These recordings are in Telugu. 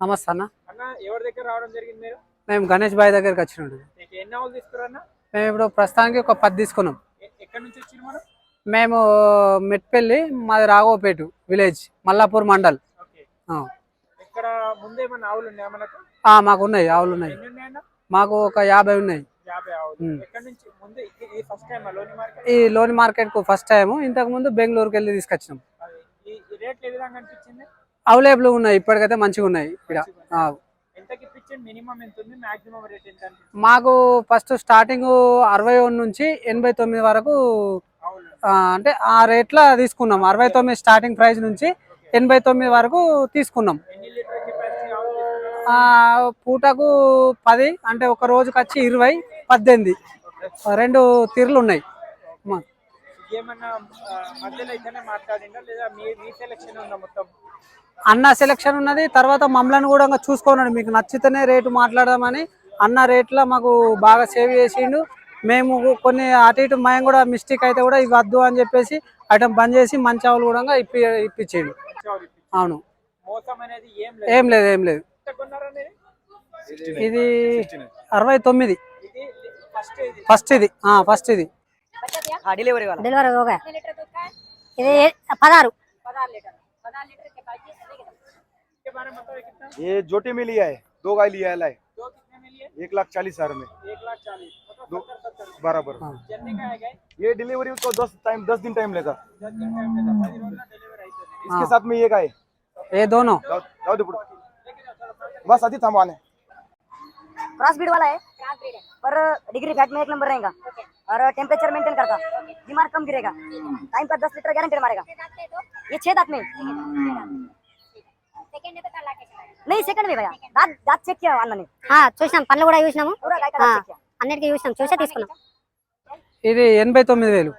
నమస్తే అన్న. ఎవరి దగ్గర రావడం జరిగింది మీరు? మేము గణేష్ బాయ్ దగ్గరికి వచ్చినాడు తీసుకురన్నా మేము ఇప్పుడు ప్రస్తుతానికి ఒక పది తీసుకున్నాం. ఎక్కడి నుంచి వచ్చింది మనం మేము మెట్పల్లి మాది రాఘవపేట విలేజ్ మల్లాపూర్ మండల్. మాకు ఉన్నాయి ఆవులు ఉన్నాయి. మాకు ఒక యాభై ఉన్నాయి. ఈ లోన్ మార్కెట్కు ఫస్ట్ టైం ఇంతకు ముందు బెంగళూరుకి వెళ్ళి తీసుకొచ్చినాం. అవైలబుల్ ఉన్నాయి ఇప్పటికైతే మంచిగా ఉన్నాయి ఇక్కడ. మాకు ఫస్ట్ స్టార్టింగ్ అరవై ఒకటి నుంచి ఎనభై తొమ్మిది వరకు అంటే ఆ రేట్ల తీసుకున్నాం. అరవై తొమ్మిది స్టార్టింగ్ ప్రైస్ నుంచి ఎనభై తొమ్మిది వరకు తీసుకున్నాం. పూటకు పది అంటే ఒక రోజుకి వచ్చి ఇరవై పద్దెనిమిది. రెండు తీర్లు ఉన్నాయి. ఏమన్నా మధ్యలో ఇతనే మాట్లాడిందా? లేదా మీ మీ సెలెక్షన్ ఉందా మొత్తం? అన్న సెలెక్షన్ ఉన్నది. తర్వాత మమ్మల్ని కూడా ఇంకా చూసుకున్నాడు మీకు నచ్చితేనే రేటు మాట్లాడదామని అన్న రేట్లో మాకు బాగా సేవ్ చేసిండు. మేము కొన్ని అటు ఇటు మేము కూడా మిస్టేక్ అయితే కూడా ఇవి వద్దు అని చెప్పేసి ఐటమ్ బంద్ చేసి మంచి ఆవులు కూడా ఇప్పి ఇప్పించేయండి. అవును. మోసం అనేది ఏం లేదు. ఏం లేదు ఇది అరవై తొమ్మిది. ఇది ఫస్ట్ ఇది. ఫస్ట్ ఇది. हाँ डिलीवरी वाला डिलीवरी हो गया लीटर दूध का है ये पधारू पदार लीटर पधार लीटर के पास इसके बारे में बताओ कितना ये जोटी में लिया है दो गाय लिया है लाए दो कितने में लिया एक लाख चालीस हज़ार में। एक लाख चालीस बराबर हाँ। ये डिलीवरी को दस टाइम दस दिन टाइम लेगा। इसके हाँ। साथ में ये गाय। ये दोनों। बस अति थमाने क्रॉस ब्रीड वाला है? पर डिग्री फैट में एक नंबर रहेगा। और टेम्परेचर मेंटेन करता बीमार कम गिरेगा टाइम पर दस लीटर गारंटी मारेगा ये छह दांत में नहीं सेकंड में भैया दांत दांत चेक किया अन्न ने చూసినాం పళ్ళు కూడా చూసినాము पूरा गाय का दांत चेक किया అన్నిటికీ చూసినాం చూసే తీసుకున్నాం ఇది ఎనభై తొమ్మిది వేలు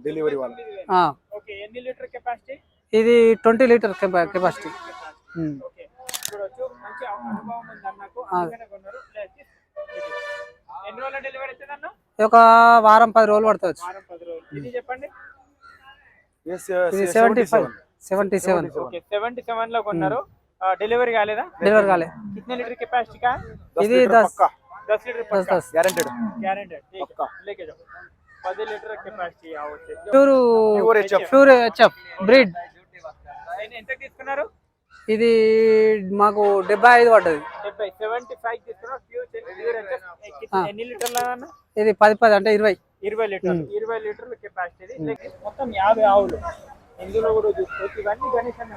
डिलीवरी वाला ఆ, ఓకే ఎన్ని లీటర్ కెపాసిటీ ఇది ట్వంటీ లీటర్ కెపాసిటీ ఒక వారం పది రోజులు పడుతుంది చెప్పండి. సెవెంటీ సెవెంటీ సెవెన్ సెవెంటీ సెవెన్లో కొన్నారు. డెలివరీ కాలేదా? డెలివరీ కాలేదు కెపాసిటీ ఇది మాకు డెబ్బై ఐదు పడ్డది. డెబ్బై సెవెంటీ ఫైవ్ తీసుకున్నారు ప్యూర్. ఎన్ని లీటర్ల ఇది పది పది అంటే ఇరవై. ఇరవై లీటర్లు. ఇరవై లీటర్ల కెపాసిటీ మొత్తం యాభై ఆవులు. ఇందులో కూడా చూసుకోవచ్చు. ఇవన్నీ గణేష్ అన్న.